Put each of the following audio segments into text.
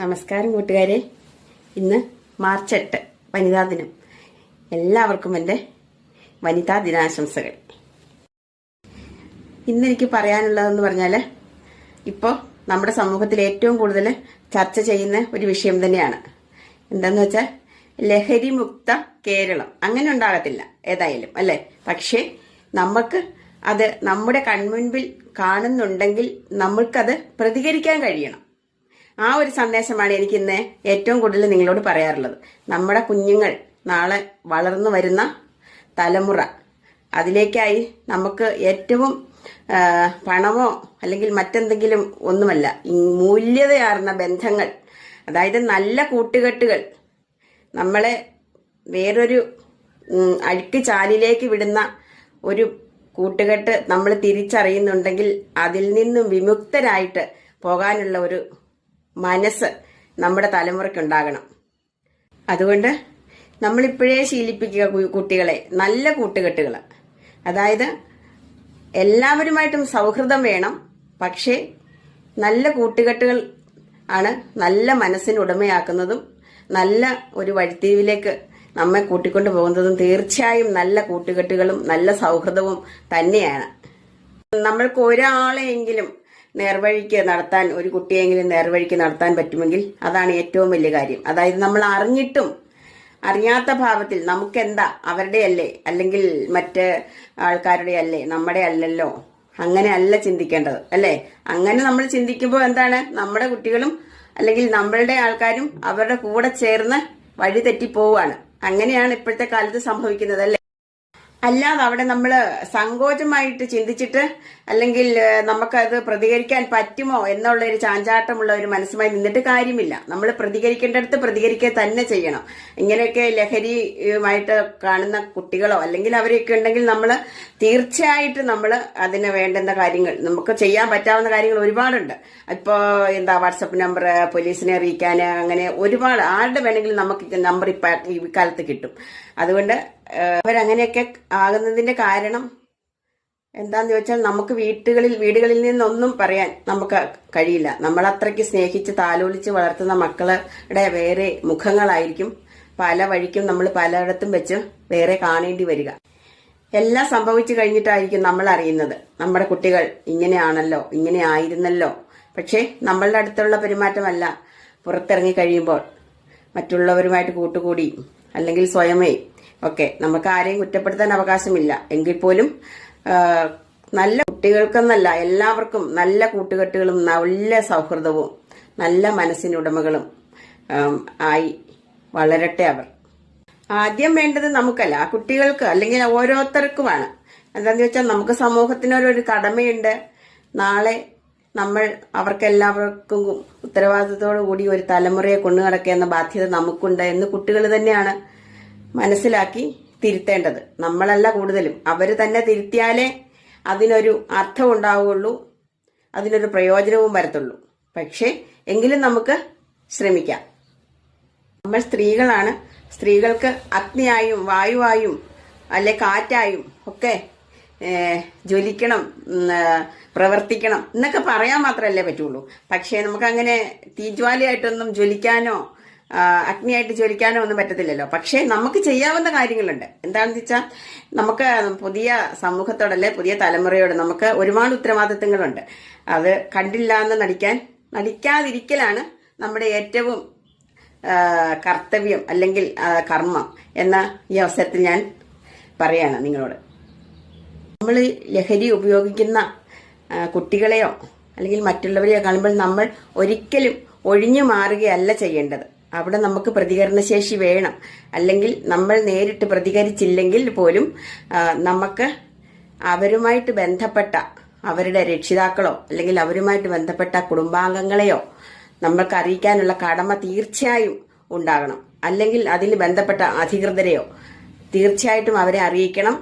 നമസ്കാരം കൂട്ടുകാരെ. ഇന്ന് മാർച്ച് എട്ട് വനിതാ ദിനം. എല്ലാവർക്കും എന്റെ വനിതാ ദിനാശംസകൾ. ഇന്ന് എനിക്ക് പറയാനുള്ളതെന്ന് പറഞ്ഞാൽ ഇപ്പോൾ നമ്മുടെ സമൂഹത്തിൽ ഏറ്റവും കൂടുതൽ ചർച്ച ചെയ്യുന്ന ഒരു വിഷയം തന്നെയാണ്. എന്താന്ന് വെച്ചാൽ ലഹരി മുക്ത കേരളം. അങ്ങനെ ഉണ്ടാകത്തില്ല ഏതായാലും അല്ലേ? പക്ഷേ നമുക്ക് അത് നമ്മുടെ കൺമുൻപിൽ കാണുന്നുണ്ടെങ്കിൽ നമ്മൾക്കത് പ്രതികരിക്കാൻ കഴിയണം. ആ ഒരു സന്ദേശമാണ് എനിക്ക് ഇന്ന് ഏറ്റവും കൂടുതൽ നിങ്ങളോട് പറയാറുള്ളത്. നമ്മുടെ കുഞ്ഞുങ്ങൾ നാളെ വളർന്നു വരുന്ന തലമുറ. അതിലേക്കായി നമുക്ക് ഏറ്റവും പണമോ അല്ലെങ്കിൽ മറ്റെന്തെങ്കിലും ഒന്നുമല്ല മൂല്യതയാർന്ന ബന്ധങ്ങൾ അതായത് നല്ല കൂട്ടുകെട്ടുകൾ നമ്മളെ വേറൊരു അഴുക്ക് ചാലിലേക്ക് വിടുന്ന ഒരു കൂട്ടുകെട്ട് നമ്മൾ തിരിച്ചറിയുന്നുണ്ടെങ്കിൽ അതിൽ നിന്നും വിമുക്തരായിട്ട് പോകാനുള്ള ഒരു മനസ്സ് നമ്മുടെ തലമുറയ്ക്കുണ്ടാകണം. അതുകൊണ്ട് നമ്മളിപ്പോഴേ ശീലിപ്പിക്കുക കുട്ടികളെ നല്ല കൂട്ടുകെട്ടുകൾ അതായത് എല്ലാവരുമായിട്ടും സൗഹൃദം വേണം പക്ഷേ നല്ല കൂട്ടുകെട്ടുകൾ ആണ് നല്ല മനസ്സിന് ഉടമയാക്കുന്നതും നല്ല ഒരു വഴിത്തിരിവിലേക്ക് നമ്മെ കൂട്ടിക്കൊണ്ടു പോകുന്നതും തീർച്ചയായും നല്ല കൂട്ടുകെട്ടുകളും നല്ല സൗഹൃദവും തന്നെയാണ്. നമ്മൾക്ക് ഒരാളെയെങ്കിലും നേർവഴിക്ക് നടത്താൻ ഒരു കുട്ടിയെങ്കിലും നേർവഴിക്ക് നടത്താൻ പറ്റുമെങ്കിൽ അതാണ് ഏറ്റവും വലിയ കാര്യം. അതായത് നമ്മൾ അറിഞ്ഞിട്ടും അറിയാത്ത ഭാവത്തിൽ നമുക്കെന്താ? അവരുടെ അല്ലേ അല്ലെങ്കിൽ മറ്റ് ആൾക്കാരുടെ അല്ലേ നമ്മുടെ അല്ലല്ലോ അങ്ങനെ അല്ല ചിന്തിക്കേണ്ടത് അല്ലേ? അങ്ങനെ നമ്മൾ ചിന്തിക്കുമ്പോൾ എന്താണ്? നമ്മുടെ കുട്ടികളും അല്ലെങ്കിൽ നമ്മളുടെ ആൾക്കാരും അവരുടെ കൂടെ ചേർന്ന് വഴി തെറ്റി തെറ്റിപ്പോവാണ് അങ്ങനെയാണ് ഇപ്പോഴത്തെ കാലത്ത് സംഭവിക്കുന്നത് അല്ലേ? അല്ലാതെ അവിടെ നമ്മൾ സങ്കോചമായിട്ട് ചിന്തിച്ചിട്ട് അല്ലെങ്കിൽ നമുക്കത് പ്രതികരിക്കാൻ പറ്റുമോ എന്നുള്ള ഒരു ചാഞ്ചാട്ടമുള്ള ഒരു മനസ്സുമായി നിന്നിട്ട് കാര്യമില്ല. നമ്മൾ പ്രതികരിക്കേണ്ടടുത്ത് പ്രതികരിക്കുക തന്നെ ചെയ്യണം. ഇങ്ങനെയൊക്കെ ലഹരിയുമായിട്ട് കാണുന്ന കുട്ടികളോ അല്ലെങ്കിൽ അവരെയൊക്കെ ഉണ്ടെങ്കിൽ നമ്മൾ തീർച്ചയായിട്ടും നമ്മൾ അതിന് വേണ്ടുന്ന കാര്യങ്ങൾ നമുക്ക് ചെയ്യാൻ പറ്റാവുന്ന കാര്യങ്ങൾ ഒരുപാടുണ്ട്. ഇപ്പോൾ എന്താ വാട്സപ്പ് നമ്പർ പോലീസിനെ അറിയിക്കാൻ അങ്ങനെ ഒരുപാട് ആരുടെ വേണമെങ്കിലും നമുക്ക് നമ്പർ ഇപ്പം ഈ കാലത്ത് കിട്ടും. അതുകൊണ്ട് അവരങ്ങനെയൊക്കെ ആകുന്നതിന്റെ കാരണം എന്താന്ന് ചോദിച്ചാൽ നമുക്ക് വീട്ടുകളിൽ വീടുകളിൽ നിന്നൊന്നും പറയാൻ നമുക്ക് കഴിയില്ല. നമ്മൾ അത്രയ്ക്ക് സ്നേഹിച്ച് താലോലിച്ച് വളർത്തുന്ന മക്കളുടെ വേറെ മുഖങ്ങളായിരിക്കും പല വഴിക്കും നമ്മൾ പലയിടത്തും വെച്ച് വേറെ കാണേണ്ടി വരിക. എല്ലാം സംഭവിച്ചു കഴിഞ്ഞിട്ടായിരിക്കും നമ്മൾ അറിയുന്നത്. നമ്മുടെ കുട്ടികൾ ഇങ്ങനെയാണല്ലോ ഇങ്ങനെ ആയിരുന്നല്ലോ. പക്ഷേ നമ്മളുടെ അടുത്തുള്ള പെരുമാറ്റമല്ല. പുറത്തിറങ്ങി കഴിയുമ്പോൾ മറ്റുള്ളവരുമായിട്ട് കൂട്ടുകൂടി അല്ലെങ്കിൽ സ്വയമേ ഒക്കെ നമുക്ക് ആരെയും കുറ്റപ്പെടുത്താൻ അവകാശമില്ല. എങ്കിൽ പോലും നല്ല കുട്ടികൾക്കെന്നല്ല എല്ലാവർക്കും നല്ല കൂട്ടുകെട്ടുകളും നല്ല സൗഹൃദവും നല്ല മനസ്സിനുടമകളും ആയി വളരട്ടെ അവർ. ആദ്യം വേണ്ടത് നമുക്കല്ല ആ കുട്ടികൾക്ക് അല്ലെങ്കിൽ ഓരോരുത്തർക്കുമാണ്. എന്താന്ന് വെച്ചാൽ നമുക്ക് സമൂഹത്തിനൊരു കടമയുണ്ട്. നാളെ നമ്മൾ അവർക്കെല്ലാവർക്കും ഉത്തരവാദിത്തത്തോടു കൂടി ഒരു തലമുറയെ കൊണ്ടു നടക്കുക എന്ന ബാധ്യത നമുക്കുണ്ട് എന്ന് കുട്ടികൾ തന്നെയാണ്. മനസ്സിലാക്കി തിരുത്തേണ്ടത്. നമ്മളല്ല കൂടുതലും. അവർ തന്നെ തിരുത്തിയാലേ അതിനൊരു അർത്ഥം ഉണ്ടാവുകയുള്ളൂ. അതിനൊരു പ്രയോജനവും വരത്തുള്ളൂ. പക്ഷേ എങ്കിലും നമുക്ക് ശ്രമിക്കാം. നമ്മൾ സ്ത്രീകളാണ്. സ്ത്രീകൾക്ക് അഗ്നിയായും വായുവായും അല്ലെ കാറ്റായും ഒക്കെ ജ്വലിക്കണം പ്രവർത്തിക്കണം എന്നൊക്കെ പറയാൻ മാത്രമല്ലേ പറ്റുള്ളൂ. പക്ഷേ നമുക്കങ്ങനെ തീജ്വാലയായിട്ടൊന്നും ജ്വലിക്കാനോ അഗ്നിയായിട്ട് ജ്വലിക്കാനോ ഒന്നും പറ്റത്തില്ലല്ലോ. പക്ഷേ നമുക്ക് ചെയ്യാവുന്ന കാര്യങ്ങളുണ്ട്. എന്താണെന്ന് വെച്ചാൽ നമുക്ക് പുതിയ സമൂഹത്തോടല്ലേ പുതിയ തലമുറയോട് നമുക്ക് ഒരുപാട് ഉത്തരവാദിത്തങ്ങളുണ്ട്. അത് കണ്ടില്ല എന്ന് നടിക്കാൻ നടിക്കാതിരിക്കലാണ് നമ്മുടെ ഏറ്റവും കർത്തവ്യം അല്ലെങ്കിൽ കർമ്മം എന്ന ഈ അവസരത്തിൽ ഞാൻ പറയാണ് നിങ്ങളോട്. നമ്മൾ ലഹരി ഉപയോഗിക്കുന്ന കുട്ടികളെയോ അല്ലെങ്കിൽ മറ്റുള്ളവരെയോ കാണുമ്പോൾ നമ്മൾ ഒരിക്കലും ഒഴിഞ്ഞു മാറുകയല്ല ചെയ്യേണ്ടത്. അവിടെ നമുക്ക് പ്രതികരണശേഷി വേണം. അല്ലെങ്കിൽ നമ്മൾ നേരിട്ട് പ്രതികരിച്ചില്ലെങ്കിൽ പോലും നമുക്ക് അവരുമായിട്ട് ബന്ധപ്പെട്ട അവരുടെ രക്ഷിതാക്കളോ അല്ലെങ്കിൽ അവരുമായിട്ട് ബന്ധപ്പെട്ട കുടുംബാംഗങ്ങളെയോ നമ്മൾക്ക് അറിയിക്കാനുള്ള കടമ തീർച്ചയായും ഉണ്ടാകണം. അല്ലെങ്കിൽ അതിൽ ബന്ധപ്പെട്ട അധികൃതരെയോ തീർച്ചയായിട്ടും അവരെ അറിയിക്കണം.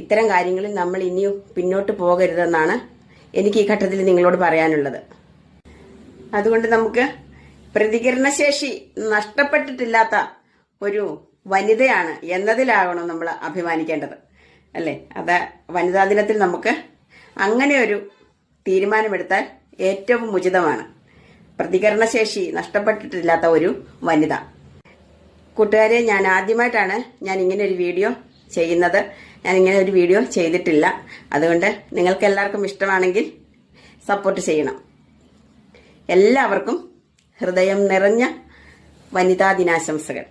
ഇത്തരം കാര്യങ്ങളിൽ നമ്മൾ ഇനിയും പിന്നോട്ട് പോകരുതെന്നാണ് എനിക്ക് ഈ ഘട്ടത്തിൽ നിങ്ങളോട് പറയാനുള്ളത്. അതുകൊണ്ട് നമുക്ക് പ്രതികരണശേഷി നഷ്ടപ്പെട്ടിട്ടില്ലാത്ത ഒരു വനിതയാണ് എന്നതിലാകണം നമ്മൾ അഭിമാനിക്കേണ്ടത്. അല്ലേ? അത് വനിതാ ദിനത്തിൽ നമുക്ക് അങ്ങനെ ഒരു തീരുമാനമെടുത്താൽ ഏറ്റവും ഉചിതമാണ്. പ്രതികരണശേഷി നഷ്ടപ്പെട്ടിട്ടില്ലാത്ത ഒരു വനിത. കൂട്ടുകാരെ ഞാൻ ആദ്യമായിട്ടാണ് ഞാൻ ഇങ്ങനെ ഒരു വീഡിയോ ചെയ്യുന്നത്. ഞാൻ ഇങ്ങനെ ഒരു വീഡിയോ ചെയ്തിട്ടില്ല. അതുകൊണ്ട് നിങ്ങൾക്ക് എല്ലാവർക്കും ഇഷ്ടമാണെങ്കിൽ സപ്പോർട്ട് ചെയ്യണം. എല്ലാവർക്കും ഹൃദയം നിറഞ്ഞ വനിതാ ദിനാശംസകൾ.